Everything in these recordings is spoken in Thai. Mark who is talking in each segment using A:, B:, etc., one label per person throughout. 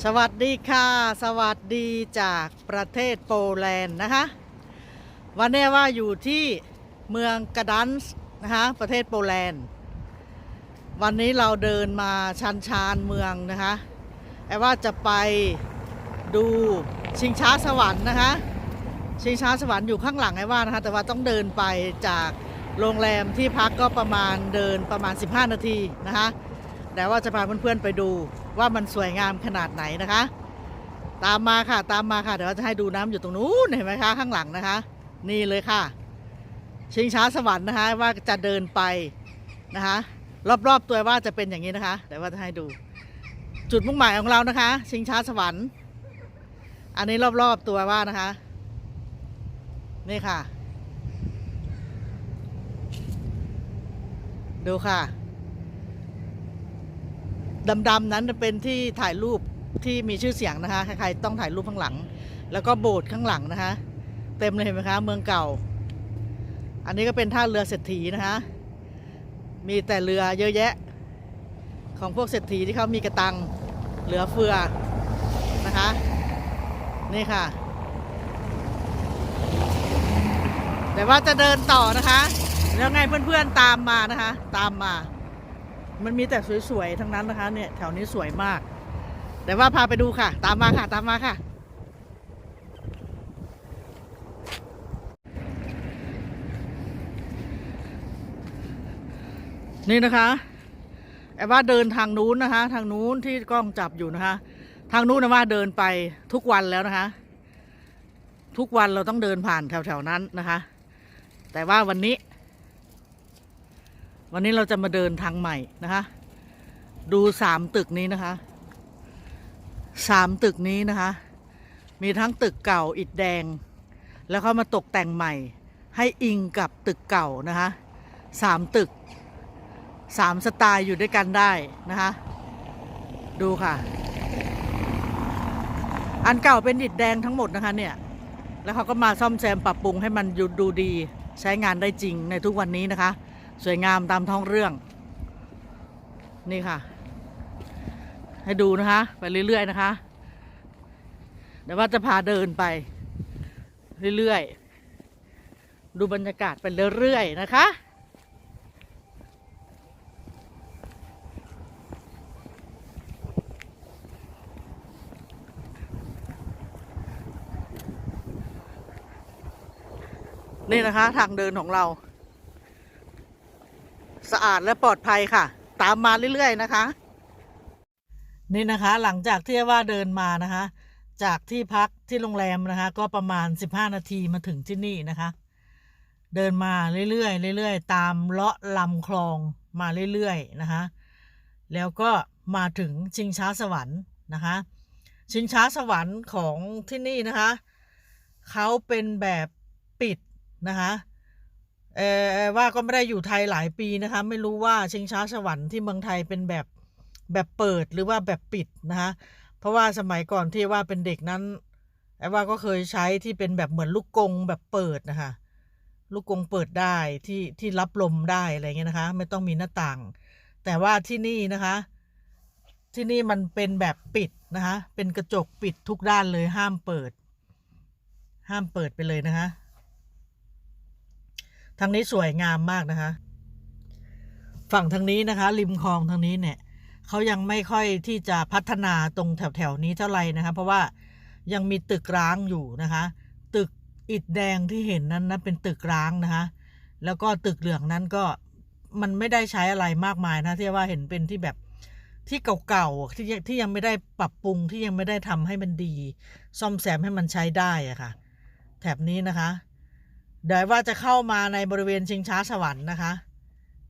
A: สวัสดีค่ะ สวัสดีจากประเทศโปแลนด์นะคะ วันนี้ว่าอยู่ที่เมืองกระดันส์นะคะประเทศโปแลนด์ วันนี้เราเดินมาชันชานเมืองนะคะแอบว่าจะไปดูชิงช้าสวรรค์นะคะชิงช้าสวรรค์อยู่ข้างหลังไอ้ว่านะคะแต่ว่าต้องเดินไปจากโรงแรมที่พักก็ประมาณเดินประมาณ 15 นาทีนะคะแต่ว่าจะพาเพื่อนๆไปดู ว่ามันสวยงามขนาดไหนนะคะ ตามมาค่ะตามมาค่ะเดี๋ยวจะให้ดูน้ำอยู่ตรงนู้นเห็นไหมคะข้างหลังนะคะ นี่เลยค่ะ ชิงช้าสวรรค์นะคะ ว่าจะเดินไปนะคะ รอบๆตัวว่าจะเป็นอย่างนี้นะคะเดี๋ยวว่าจะให้ดู จุดมุ่งหมายของเรานะคะ ชิงช้าสวรรค์ อันนี้รอบๆตัวว่านะคะ นี่ค่ะ ดูค่ะ ดำๆนั้นเป็นที่ถ่ายรูปที่มีชื่อเสียงนะคะ ใครๆต้องถ่ายรูปข้างหลัง แล้วก็โบสถ์ข้างหลังนะคะ เต็มเลยเห็นไหมคะ เมืองเก่า อันนี้ก็เป็นท่าเรือเศรษฐีนะคะ มีแต่เรือเยอะแยะ ของพวกเศรษฐีที่เขามีกระตังเหลือเฟือนะคะ นี่ค่ะ แต่ว่าจะเดินต่อนะคะ แล้วไงเพื่อนๆตามมานะคะ ตามมา มันมีแต่สวยๆทั้งนั้นนะคะเนี่ยแถวนี้สวยมาก แต่ว่าพาไปดูค่ะ ตามมาค่ะ ตามมาค่ะ นี่นะคะแอบว่าเดินทางนู้นนะคะ ทางนู้นที่กล้องจับอยู่นะคะ ทางนู้นนะว่าเดินไปทุกวันแล้วนะคะ ทุกวันเราต้องเดินผ่านแถวๆนั้นนะคะ แต่ว่าวันนี้ วันนี้เราจะมาเดินทางใหม่นะคะ ดูสามตึกนี้นะคะสามตึกนี้นะคะ มีทั้งตึกเก่าอิฐแดง แล้วเขามาตกแต่งใหม่ ให้อิงกับตึกเก่านะคะสามตึกสามสไตล์อยู่ด้วยกันได้นะคะ ดูค่ะ อันเก่าเป็นอิฐแดงทั้งหมดนะคะเนี่ย แล้วเขาก็มาซ่อมแซมปรับปรุงให้มันอยู่ดูดีใช้งานได้จริงในทุกวันนี้นะคะ สวยงามตามท้องเรื่อง นี่ค่ะ ให้ดูนะคะ ไปเรื่อย ๆ นะคะเดี๋ยวว่าจะพาเดินไป เรื่อย ๆ ดูบรรยากาศไปเรื่อย ๆ นะคะนี่นะคะ ทางเดินของเรา สะอาดและปลอดภัยค่ะ ตามมาเรื่อยๆนะคะ นี่นะคะ หลังจากที่ว่าเดินมานะคะ จากที่พักที่โรงแรมนะคะ ก็ประมาณ 15 นาทีมาถึงที่นี่นะคะ เดินมาเรื่อยๆเรื่อยๆ ตามเลาะลำคลองมาเรื่อยๆนะคะ แล้วก็มาถึงชิงช้าสวรรค์นะคะ ชิงช้าสวรรค์ของที่นี่นะคะเขาเป็นแบบปิดนะคะ เออว่าก็ไม่ได้อยู่ไทยหลายปีนะคะ ไม่รู้ว่าชิงช้าสวรรค์ที่เมืองไทยเป็นแบบแบบเปิดหรือว่าแบบปิดนะคะเพราะว่าสมัยก่อนที่ว่าเป็นเด็กนั้นไอ้ว่าก็เคยใช้ที่เป็นแบบเหมือนลูกกงแบบเปิดนะคะลูกกงเปิดได้ที่ที่รับลมได้อะไรเงี้ยนะคะ ไม่ต้องมีหน้าต่าง แต่ว่าที่นี่นะคะ ที่นี่มันเป็นแบบปิดนะคะ เป็นกระจกปิดทุกด้านเลยห้ามเปิด ห้ามเปิดไปเลยนะคะ ทางนี้สวยงามมากนะคะ ฝั่งทางนี้นะคะ ริมคลองทางนี้เนี่ยเขายังไม่ค่อยที่จะพัฒนาตรงแถวๆนี้เท่าไหร่นะคะ เพราะว่ายังมีตึกร้างอยู่นะคะ ตึกอิฐแดงที่เห็นนั้นนะเป็นตึกร้างนะคะ แล้วก็ตึกเหลืองนั้นก็มันไม่ได้ใช้อะไรมากมายนะที่ว่าเห็นเป็นที่แบบที่เก่าๆที่ที่ยังไม่ได้ปรับปรุงที่ยังไม่ได้ทำให้มันดี ซ่อมแซมให้มันใช้ได้อะค่ะ แถบนี้นะคะ เดี๋ยวว่าจะเข้ามาในบริเวณชิงช้าสวรรค์นะคะ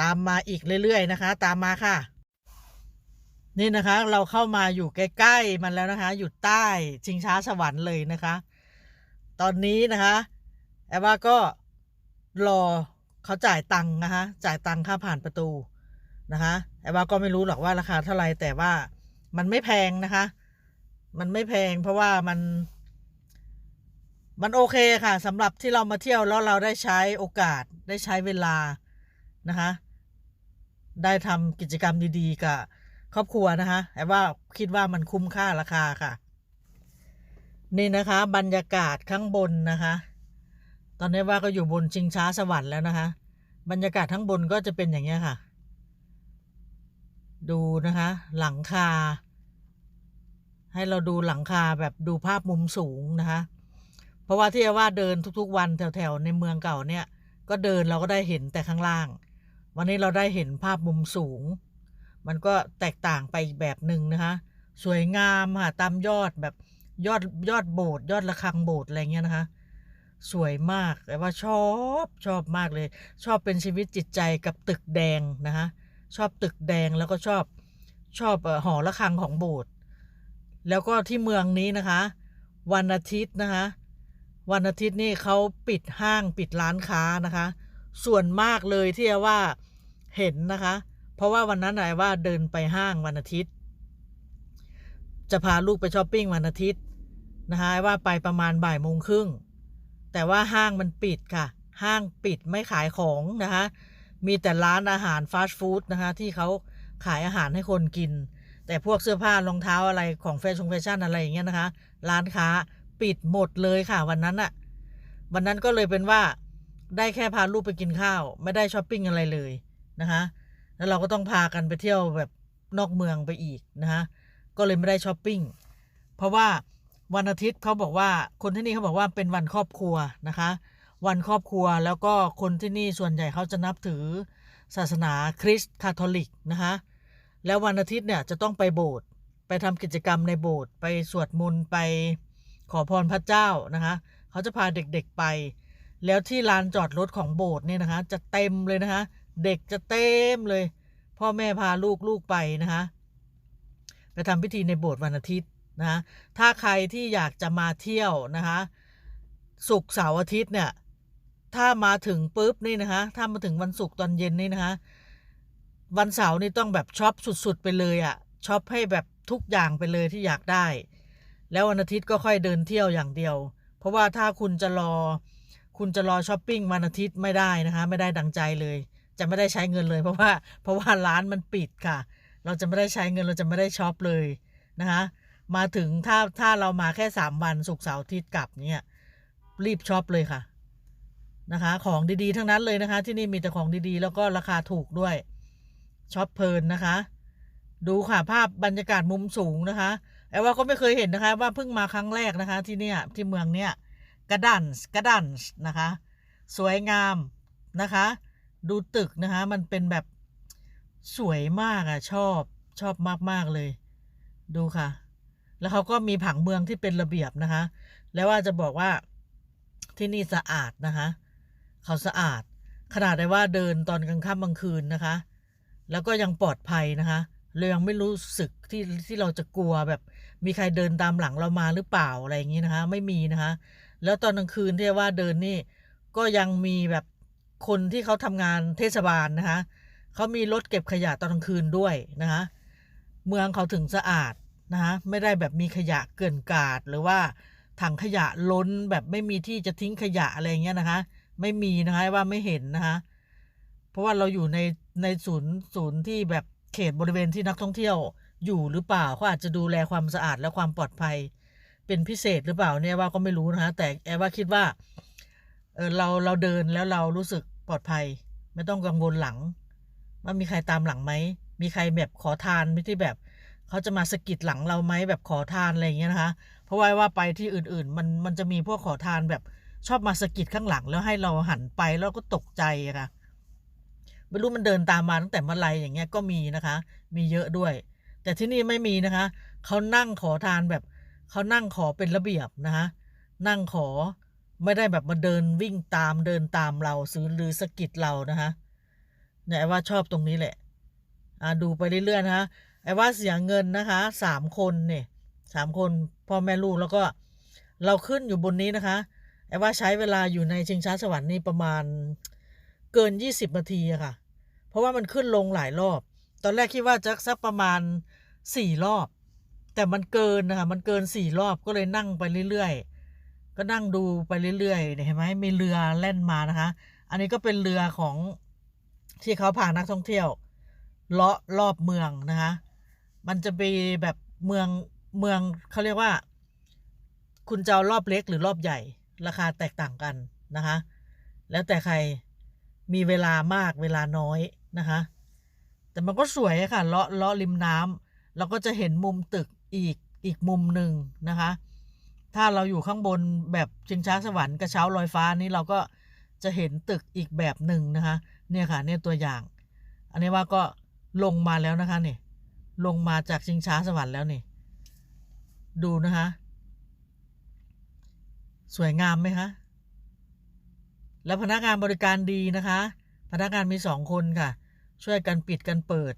A: ตามมาอีกเรื่อยๆนะคะ ตามมาค่ะ นี่นะคะ เราเข้ามาอยู่ใกล้ๆมันแล้วนะคะ อยู่ใต้ชิงช้าสวรรค์เลยนะคะ ตอนนี้นะคะแอบว่าก็รอเขาจ่ายตังค์นะคะ จ่ายตังค่าผ่านประตูนะคะแอบว่าก็ไม่รู้หรอกว่าราคาเท่าไหร่แต่ว่ามันไม่แพงนะคะ มันไม่แพงเพราะว่ามัน มันโอเคค่ะสำหรับที่เรามาเที่ยวแล้วเราได้ใช้โอกาสได้ใช้เวลานะคะ ได้ทำกิจกรรมดีๆกับครอบครัวนะคะแต่ว่าคิดว่ามันคุ้มค่าราคาค่ะ นี่นะคะ บรรยากาศข้างบนนะคะ ตอนนี้ว่าก็อยู่บนชิงช้าสวรรค์แล้วนะคะ บรรยากาศทั้งบนก็จะเป็นอย่างเงี้ค่ะ ดูนะคะ หลังคา ให้เราดูหลังคาแบบดูภาพมุมสูงนะคะ เพราะว่าที่ว่าเดินทุกๆ วันแถวๆในเมืองเก่าเนี่ย ก็เดินเราก็ได้เห็นแต่ข้างล่าง วันนี้เราได้เห็นภาพมุมสูง มันก็แตกต่างไปอีกแบบหนึ่งนะคะสวยงามค่ะตามยอดแบบยอดยอดโบสถ์ยอดระฆังโบสถ์อะไรเงี้ยนะคะ สวยมากแต่ว่าชอบชอบมากเลย ชอบเป็นชีวิตจิตใจกับตึกแดงนะคะชอบตึกแดงแล้วก็ชอบชอบหอระฆังของโบสถ์แล้วก็ที่เมืองนี้นะคะ วันอาทิตย์นะคะ วันอาทิตย์นี่เขาปิดห้างปิดร้านค้านะคะ ส่วนมากเลยที่ว่าเห็นนะคะ เพราะว่าวันนั้นไหนว่าเดินไปห้างวันอาทิตย์ จะพาลูกไปช้อปปิ้งวันอาทิตย์นะคะว่าไปประมาณบ่ายโมงครึ่งแต่ว่าห้างมันปิดค่ะ ห้างปิดไม่ขายของนะคะมีแต่ร้านอาหารฟาสต์ฟู้ดนะคะที่เขาขายอาหารให้คนกิน แต่พวกเสื้อผ้ารองเท้าอะไรของแฟชั่นแฟชั่นอะไรอย่างเงี้ยนะคะ ร้านค้า ปิดหมดเลยค่ะ วันนั้นอะวันนั้นก็เลยเป็นว่าได้แค่พาลูกไปกินข้าว ไม่ได้ช้อปปิ้งอะไรเลยนะคะแล้วเราก็ต้องพากันไปเที่ยวแบบนอกเมืองไปอีกนะคะก็เลยไม่ได้ช้อปปิ้งเพราะว่าวันอาทิตย์เขาบอกว่าคนที่นี่เขาบอกว่าเป็นวันครอบครัวนะคะ วันครอบครัวแล้วก็คนที่นี่ส่วนใหญ่เขาจะนับถือศาสนาคริสต์คาทอลิกนะคะแล้ววันอาทิตย์เนี่ยจะต้องไปโบสถ์ไปทำกิจกรรมในโบสถ์ไปสวดมนต์ไป ขอพรพระเจ้านะคะ เขาจะพาเด็กๆไป แล้วที่ลานจอดรถของโบสถ์เนี่ยนะคะ จะเต็มเลยนะคะ เด็กจะเต็มเลย พ่อแม่พาลูกลูกไปนะคะไปทำพิธีในโบสถ์วันอาทิตย์นะะถ้าใครที่อยากจะมาเที่ยวนะคะศุกร์เสาร์อาทิตย์เนี่ยถ้ามาถึงปุ๊บนี่นะคะถ้ามาถึงวันศุกร์ตอนเย็นนี่นะคะวันเสาร์นี่ต้องแบบช็อปสุดๆไปเลยอะ่ะช็อปให้แบบทุกอย่างไปเลยที่อยากได้ แล้ววันอาทิตย์ก็ค่อยเดินเที่ยวอย่างเดียว เพราะว่าถ้าคุณจะรอ คุณจะรอช้อปปิ้งวันอาทิตย์ไม่ได้นะคะไม่ได้ดังใจเลย จะไม่ได้ใช้เงินเลย เพราะว่าเพราะว่าร้านมันปิดค่ะ เราจะไม่ได้ใช้เงินเราจะไม่ได้ช็อปเลยนะคะมาถึงถ้าถ้าเรามาแค่สามวันศุกเสาร์อาทิตย์กลับเนี่ยรีบช็อปเลยค่ะนะคะของดีๆ ทั้งนั้นเลยนะคะ ที่นี่มีแต่ของดีๆ แล้วก็ราคาถูกด้วยช็อปเพลินนะคะ ดูค่ะภาพบรรยากาศมุมสูงนะคะ แอบว่าก็ไม่เคยเห็นนะคะ ว่าเพิ่งมาครั้งแรกนะคะ ที่เนี่ยที่เมืองเนี่ยกระดันกระดันนะคะ สวยงามนะคะ ดูตึกนะคะ มันเป็นแบบสวยมากอะชอบชอบมากๆเลย ดูค่ะ แล้วเขาก็มีผังเมืองที่เป็นระเบียบนะคะ แล้วว่าจะบอกว่าที่นี่สะอาดนะคะ เขาสะอาด ขนาดได้ว่าเดินตอนกลางค่ำกลางคืนนะคะ แล้วก็ยังปลอดภัยนะคะ เรายังไม่รู้สึกที่ที่เราจะกลัวแบบมีใครเดินตามหลังเรามาหรือเปล่าอะไรอย่างนี้นะคะ ไม่มีนะคะ แล้วตอนกลางคืนที่ว่าเดินนี่ก็ยังมีแบบคนที่เขาทำงานเทศบาลนะคะเขามีรถเก็บขยะตอนกลางคืนด้วยนะคะเมืองเขาถึงสะอาดนะคะไม่ได้แบบมีขยะเกลื่อนกาดหรือว่าถังขยะล้นแบบไม่มีที่จะทิ้งขยะอะไรเงี้ยนะคะ ไม่มีนะคะว่าไม่เห็นนะคะ เพราะว่าเราอยู่ในในศูนย์ศูนย์ที่แบบ เขตบริเวณที่นักท่องเที่ยวอยู่หรือเปล่าเขาอาจจะดูแลความสะอาดและความปลอดภัย เป็นพิเศษหรือเปล่าเนี่ยว่าก็ไม่รู้นะคะแต่แอบว่าคิดว่าเออเราเราเดินแล้วเรารู้สึกปลอดภัย ไม่ต้องกังวลหลัง ว่ามีใครตามหลังไหมมีใครแบบขอทานไม่ที่แบบเขาจะมาสะกิดหลังเราไหมแบบขอทานอะไรอย่างเงี้ยนะคะ เพราะว่าว่าไปที่อื่นๆ มันมันจะมีพวกขอทานแบบชอบมาสะกิดข้างหลังแล้วให้เราหันไปแล้วก็ตกใจอะค่ะ ไม่รู้มันเดินตามมาตั้งแต่เมื่อไรอย่างเงี้ยก็มีนะคะ มีเยอะด้วย แต่ที่นี่ไม่มีนะคะเขานั่งขอทานแบบเขานั่งขอเป็นระเบียบนะคะ นั่งขอไม่ได้แบบมาเดินวิ่งตามเดินตามเราซื้อหรือสะกิดเรานะคะเนี่ยไอ้ว่าชอบตรงนี้แหละอ่าดูไปเรื่อยๆนะคะไอ้ว่าเสียเงินนะคะสามคนเนี่ยสามคนพ่อแม่ลูกแล้วก็เราขึ้นอยู่บนนี้นะคะไอ้ว่าใช้เวลาอยู่ในชิงช้าสวรรค์นี่ประมาณ เกินยี่สิบนาทีอะค่ะ เพราะว่ามันขึ้นลงหลายรอบ ตอนแรกคิดว่าจะสักประมาณสี่รอบ แต่มันเกินนะคะมันเกินสี่รอบก็เลยนั่งไปเรื่อยๆ ก็นั่งดูไปเรื่อยๆเนี่ยเห็นไหมมีเรือแล่นมานะคะ อันนี้ก็เป็นเรือของที่เขาพานักท่องเที่ยวเลาะรอบเมืองนะคะ มันจะมีแบบเมืองเมืองเขาเรียกว่า คุณจะเอารอบเล็กหรือรอบใหญ่ ราคาแตกต่างกันนะคะ แล้วแต่ใคร มีเวลามากเวลาน้อยนะคะ แต่มันก็สวยค่ะเลาะเลาะริมน้ำเราก็จะเห็นมุมตึกอีกอีกมุมหนึ่งนะคะ ถ้าเราอยู่ข้างบนแบบชิงช้าสวรรค์กระเช้าลอยฟ้านี่เราก็จะเห็นตึกอีกแบบหนึ่งนะคะ เนี่ยค่ะเนี่ยตัวอย่าง อันนี้ว่าก็ลงมาแล้วนะคะนี่ลงมาจากชิงช้าสวรรค์แล้วนี่ ดูนะคะ สวยงามไหมคะ แล้วพนักงานบริการดีนะคะ พนักงานมีสองคนค่ะ ช่วยกันปิดกันเปิด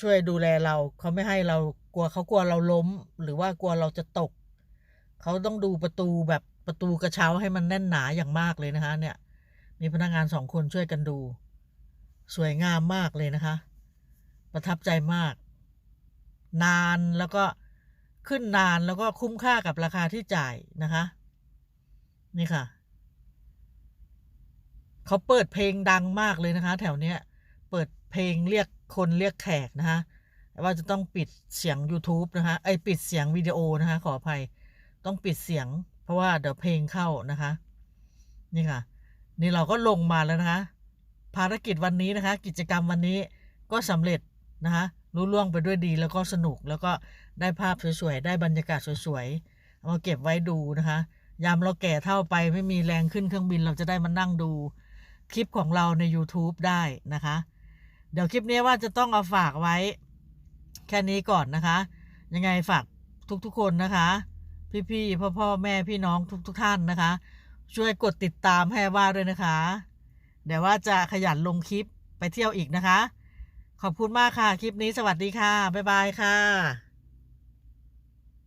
A: ช่วยดูแลเราเขาไม่ให้เรากลัวเขากลัวเราล้ม หรือว่ากลัวเราจะตก เขาต้องดูประตูแบบประตูกระเช้าให้มันแน่นหนาอย่างมากเลยนะคะ เนี่ย มีพนักงานสองคนช่วยกันดู สวยงามมากเลยนะคะ ประทับใจมาก นานแล้วก็ขึ้นนานแล้วก็คุ้มค่ากับราคาที่จ่ายนะคะ นี่ค่ะ เขาเปิดเพลงดังมากเลยนะคะ แถวเนี้ยเปิดเพลงเรียกคนเรียกแขกนะคะว่าจะต้องปิดเสียง YouTube นะคะไอปิดเสียงวิดีโอนะคะ ขออภัยต้องปิดเสียง เพราะว่าเดี๋ยวเพลงเข้านะคะ นี่ค่ะ นี่เราก็ลงมาแล้วนะคะภารกิจวันนี้นะคะ กิจกรรมวันนี้ก็สำเร็จนะคะรู้ล่วงไปด้วยดีแล้วก็สนุกแล้วก็ได้ภาพสวยๆ ได้บรรยากาศสวยๆเอามาเก็บไว้ดูนะคะ ยามเราแก่เท่าไปไม่มีแรงขึ้นเครื่องบินเราจะได้มานั่งดู คลิปของเราใน YouTube ได้นะคะ เดี๋ยวคลิปนี้ว่าจะต้องเอาฝากไว้ แค่นี้ก่อนนะคะ ยังไงฝากทุกๆคนนะคะ พี่ๆพ่อพ่อแม่พี่น้องทุกๆท่านนะคะ ช่วยกดติดตามให้ว่าด้วยนะคะ เดี๋ยวว่าจะขยันลงคลิปไปเที่ยวอีกนะคะ ขอบคุณมากค่ะ คลิปนี้สวัสดีค่ะ บ๊ายบายค่ะ